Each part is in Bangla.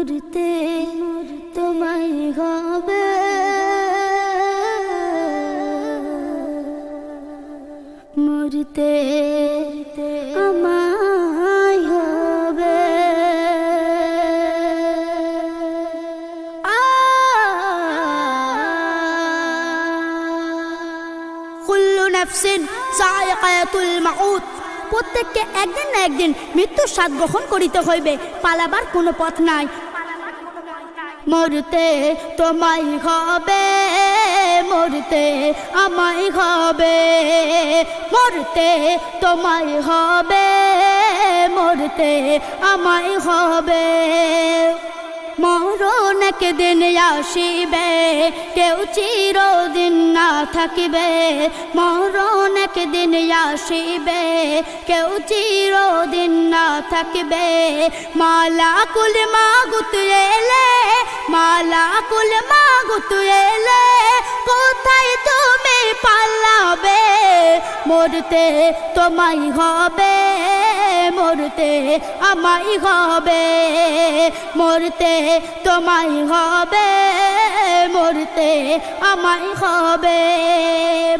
মরতে তোমায় হবে। মরতে প্রত্যেককে একদিন না একদিন মৃত্যুর স্বাদ গ্রহণ করিতে হইবে, পালাবার কোনো পথ নাই। মরতে তোমায় হবে মরতে আমায় হবে মরতে তোমায় হবে মরতে আমায় হবে। মরণ একদিন আসিবে, কেউ চিরদিন না থাকিবে। মরণ একদিন আসিবে, কেউ চিরদিন না থাকিবে। মালা কুল মাগুত এলে মালা কুল মাগুত এলে, কোথায় তুমি পালাবে? মরতে তোমায় হবে। মরতে আমাই হবে, মরতে তোমায় হবে, মরতে আমাই হবে।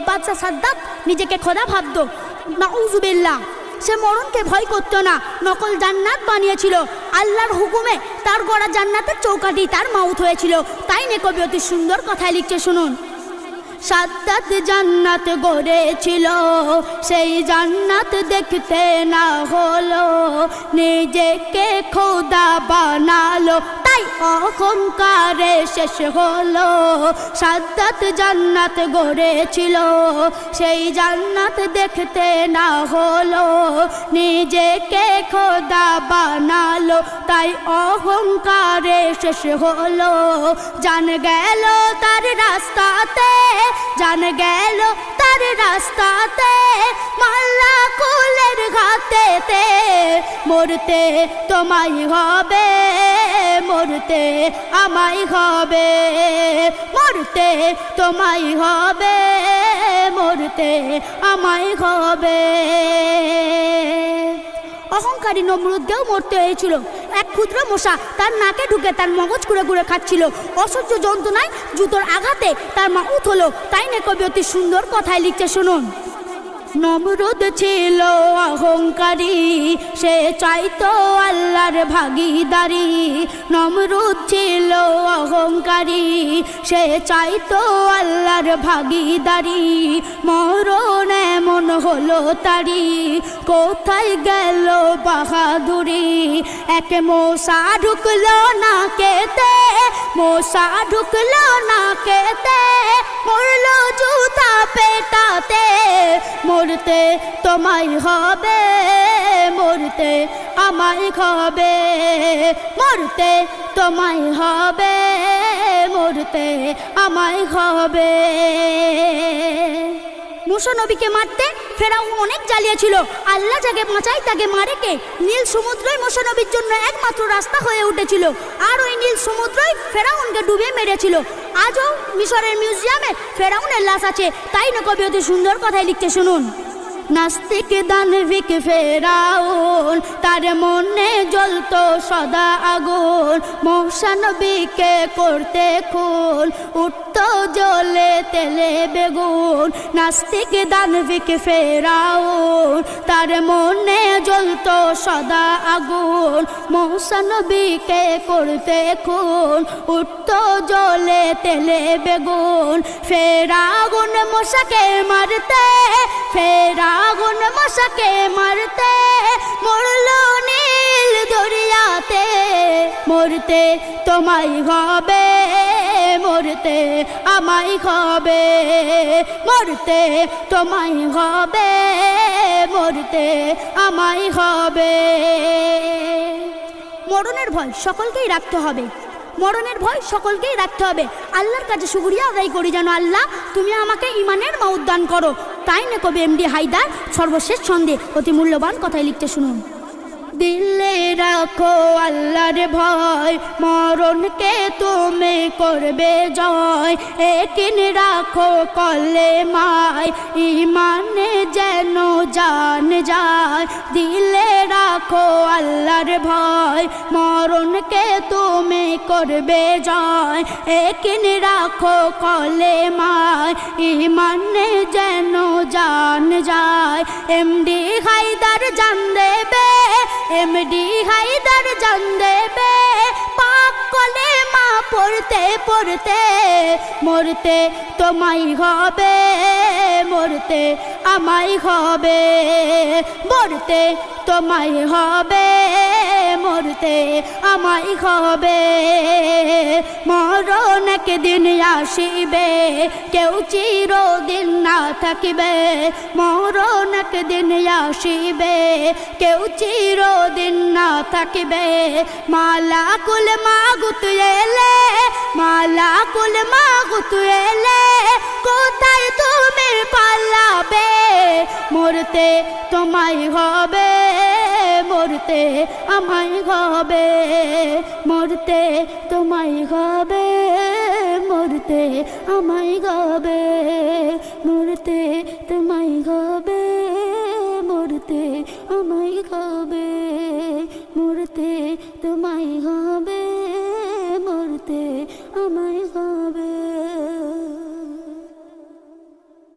বাচ্চা সাদ্দাত নিজেকে খোদা ভাবত নাউজুবিল্লাহ সে মরণকে ভয় করতো না, নকল জান্নাত বানিয়েছিল। আল্লাহর হুকুমে তার গড়া জান্নাতের চৌকাটি তার মাউথ হয়েছিল। তাই নে কবি অতি সুন্দর কথায় লিখছে, শুনুন। সাদ্দাত জান্নাত গড়েছিল সেই জান্নাত দেখতে না হলো নিজেকে খোদা বানালো। অহংকারে শেষ হলো, সাদ্দাত জান্নাত গড়েছিল, সেই জান্নাত দেখতে না হলো, নিজেকে খোদা বানালো, তাই অহংকারে শেষ হলো। জান গেল তার রাস্তাতে, জান গেল তার রাস্তাতে, মাল্লা কুলের ঘাতেতে মরতে তোমায় হবে। মরতে আমায় হবে, মরতে তোমায় হবে, মরতে আমায় হবে। অহংকারী নমরুদকেও মরতে হয়েছিল। এক ক্ষুদ্র মশা তার নাকে ঢুকে তার মগজ কুড়ে কুড়ে খাচ্ছিল। অসহ্য যন্ত্রণায় জুতোর আঘাতে তার মা উত হলো তাই না কবি অতি সুন্দর কথায় লিখছে, শুনুন। নমরুদ ছিল অহংকারী, সে চাইতো আল্লাহর ভাগিদারি। নমরুদ ছিল অহংকারী, সে চাইতো আল্লাহর ভাগিদারি। মরণ এমন হলো তারি কোথায় গেল বাহাদুরি? এক মশা ঢুকলো না কেতে মশা ঢুকলো না কেতে মরলো জুতা পেটাতে। মরতে তোমায় হবে, মরতে আমায় হবে। মরতে তোমায় হবে, মরতে আমায় হবে। মুসা মারতে ফেরাও অনেক জ্বালিয়েছিল। আল্লাহ যাকে বাঁচাই তাকে মারে কে? নীল সমুদ্রই মুসা নবীর জন্য একমাত্র রাস্তা হয়ে উঠেছিল। আর ওই নীল সমুদ্রই ফেরাউনকে ডুবে মেরেছিল। আজও মিশরের মিউজিয়ামে ফেরাউনের লাশ আছে। তাই না কবি, অতি সুন্দর কথাই লিখতে শুনুন। নাস্তিক দানবিক ফেরাউন, তার মনে জ্বলত সদা আগুন। মৌসানবীকে করতে খুন জলে তেলে বেগুন, নাস্তিক দানবিক ফেরাউন, তার মনে জ্বলত সদা আগুন। মৌসানবীকে করতে খুন, উঠত জলে তেলে বেগুন। ফেরাগুন মশাকে মারতে ফেরাগুন মশাকে মারতে, মরল নীল দরিয়াতে। মরতে তোমায় হবে মরতে আমায় হবে, মরতে তোমায় হবে, মরতে আমায় হবে। মরণের ভয় সকলকেই রাখতে হবে, মরণের ভয় সকলকেই রাখতে হবে। আল্লাহর কাছে শুক্রিয়া আদায় করি যেন আল্লাহ তুমি আমাকে ইমানের মা উদ্যান করো। তাই না কবি এমডি হায়দার সর্বশেষ ছন্দে অতি মূল্যবান কথাই লিখতে শুনুন। দিলে রাখো আল্লাহর ভয় মরণকে তুমি করবে জয়? একিন রাখো কলে মায়, ইমানে যেন জান যায়। দিলে রাখো আল্লাহর ভয় মরণকে তুমি করবে জয়? একিন রাখো কলে মায়, ইমানে যেন জান যায়। এমডি দেবে এমডি হাইদার জান দেবে। পাক কলে মা পড়তে পড়তে মরতে তোমাই হবে, মরতে আমাই হবে, মরতে তোমাই হবে। মরতে আমায় হবে। মরণ দিন আসিবে, কেউ চিরদিন না থাকিবে। মরণ দিন আসিবে, কেউ চিরদিন না থাকিবে। মালা কুল মাগুত এলে, মালা কুল মাগুত এলে, কোথায় তুমি পালাবে? মরতে তোমায় হবে। মরতে আমায় হবে, মরতে তোমায় হবে, মরতে আমায় হবে, মরতে তোমায় হবে, মরতে আমায় হবে, মরতে তোমায় হবে, মরতে আমায় হবে।